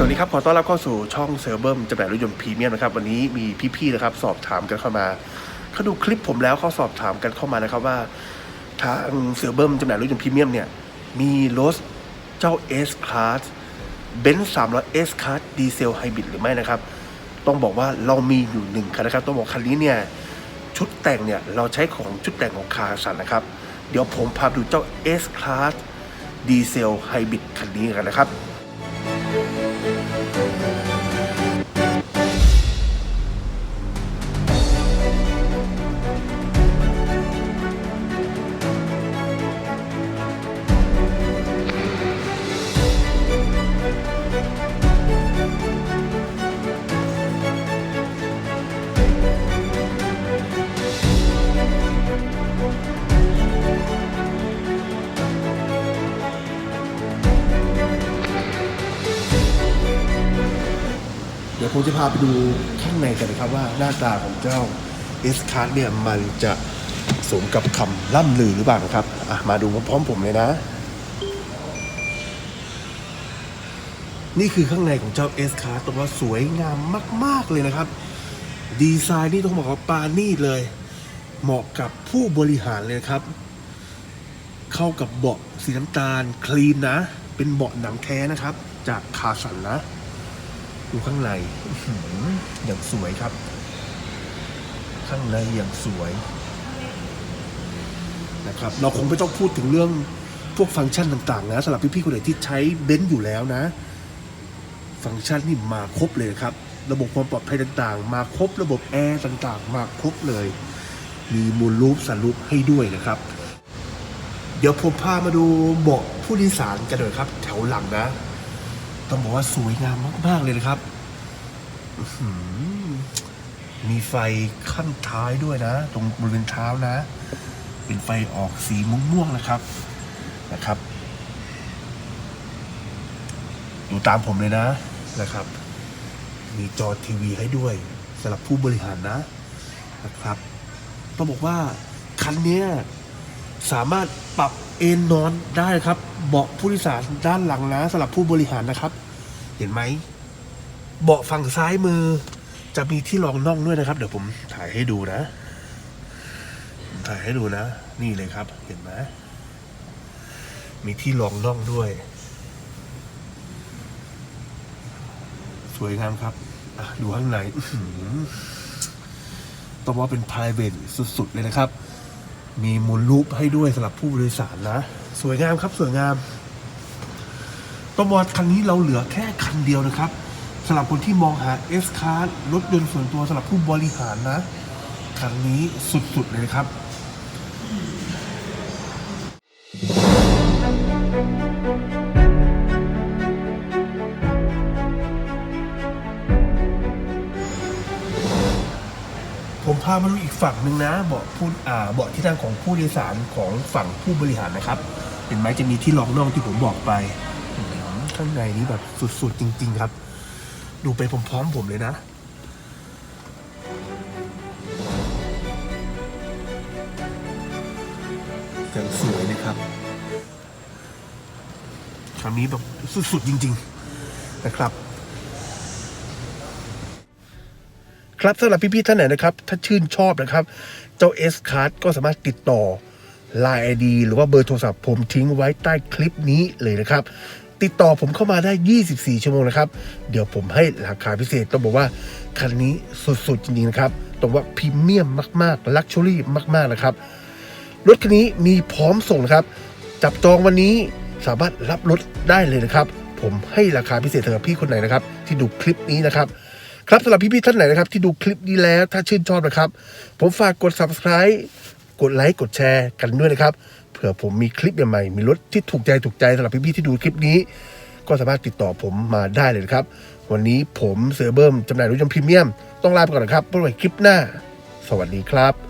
สวัสดีครับ ขอต้อนรับเข้าสู่ช่องเซอร์เบิร์มจำหน่ายรถยนต์พรีเมียมนะครับ วันนี้มีพี่ๆนะครับ สอบถามกันเข้ามาเขาดูคลิปผมแล้วเขาสอบถามกันเข้ามานะครับว่า ทางเซอร์เบิร์มจำหน่ายรถยนต์พรีเมียมเนี่ย มีรถเจ้า S Class เบนซ์300 S Class ดีเซลไฮบริดหรือไม่นะครับ ต้องบอกว่าเรามีอยู่หนึ่งคันนะครับ ต้องบอกคันนี้เนี่ย ชุดแต่งเนี่ย เราใช้ของชุดแต่งของคาสันนะครับ เดี๋ยวผมพาดูเจ้า S Class ดีเซลไฮบริดคันนี้กันนะครับ ดี๋ยวผมจะพาไปดูข้างในกันนะครับว่าหน้าตาของเจ้า S Card เนี่ยมันจะสมกับคำล่ำลือหรือเปล่านะครับอะมาดูพร้อมๆผมเลยนะ นี่คือข้างในของเจ้า S Card ต้องว่าสวยงามมาก ๆเลยนะครับ ดีไซน์นี่ต้องบอกว่าปานี่เลย เหมาะกับผู้บริหารเลยครับ เข้ากับเบาะสีน้ำตาลคลีนนะ เป็นเบาะหนังแท้นะครับ จากคาสันนะ ดูข้างในอย่างสวยครับ ข้างในอย่างสวยนะครับ เราคงไม่ต้องพูดถึงเรื่องพวกฟังก์ชันต่าง ๆ นะสำหรับพี่ๆคนไหนที่ใช้เบนซ์อยู่แล้วนะ ฟังก์ชันนี่มาครบเลยครับ ระบบความปลอดภัยต่างๆ มาครบระบบแอร์ต่างๆ มาครบเลย มีมูลรูปสันรูปให้ด้วยนะครับ เดี๋ยวผมพามาดูเบาะผู้โดยสารกันหน่อยครับ แถวหลังนะ ต้องบอกว่าสวยงามมากๆเลยนะครับมีไฟขั้นท้ายด้วยนะ ตรงบริเวณเท้านะ เป็นไฟออกสีม่วงๆนะครับนะครับดูตามผมเลยนะนะครับ มีจอทีวีให้ด้วยสำหรับผู้บริหารนะนะครับต้องบอกว่าคันนี้ สามารถปรับเอนนอนได้ครับ เบาะผู้โดยสารด้านหลังนะสำหรับผู้บริหารนะครับ เห็นไหมเบาะฝั่งซ้ายมือ จะมีที่รองน่องด้วยนะครับ เดี๋ยวผมถ่ายให้ดูนะ ถ่ายให้ดูนะ นี่เลยครับ เห็นไหมมีที่รองน่องด้วย สวยงามครับดูข้างในต้อหือต้องว่าเป็น private สุด ๆ เลยนะครับ มีมูลรูปให้ด้วยสำหรับผู้โดยสารนะ สวยงามครับสวยงามต้องบอกคันนี้เราเหลือแค่คันเดียวนะครับสำหรับคนที่มองหา S Class รถยนต์ส่วนตัวสำหรับผู้บริหารนะ คันนี้สุดๆเลยนะครับามาดูอีกฝั่งหนึ่งนะเบาะผู้อ่าเบาะที่นั่งของผู้โดยสารของฝั่งผู้บริหารนะครับ เห็นไหมจะมีที่รองน่องที่ผมบอกไปข้างในนี้แบบสุดๆจริง ๆ ครับ ดูไปพร้อมๆผมเลยนะอย่างสวยเลยครับคำนี้แบบสุดๆจริง ๆนะครับ ครับสำหรับพี่ๆท่านไหนนะครับ ถ้าชื่นชอบนะครับ เจ้า S Card ก็สามารถติดต่อ Line ID หรือว่าเบอร์โทรศัพท์ผมทิ้งไว้ใต้คลิปนี้เลยนะครับ ติดต่อผมเข้ามาได้ 24 ชั่วโมงนะครับ เดี๋ยวผมให้ราคาพิเศษต้องบอกว่าคันนี้สุดๆจริงๆนะครับต้องว่าพรีเมียมมากๆลักชัวรี่มากๆนะครับ รถคันนี้มีพร้อมส่งนะครับ จับจองวันนี้สามารถรับรถได้เลยนะครับ ผมให้ราคาพิเศษสำหรับพี่คนไหนนะครับ ที่ดูคลิปนี้นะครับ ครับสำหรับพี่ๆท่านไหนนะครับที่ดูคลิปนี้แล้วถ้าชื่นชอบนะครับ ผมฝากกด subscribe กดไลค์กดแชร์กันด้วยนะครับ เผื่อผมมีคลิปใหม่ๆมีรถที่ถูกใจถูกใจสำหรับพี่ๆที่ดูคลิปนี้ ก็สามารถติดต่อผมมาได้เลยนะครับ วันนี้ผมเสือเบิ้มจำหน่ายรถยนต์พรีเมียม ต้องลาไปก่อนนะครับพบกันใหม่คลิปหน้า สวัสดีครับ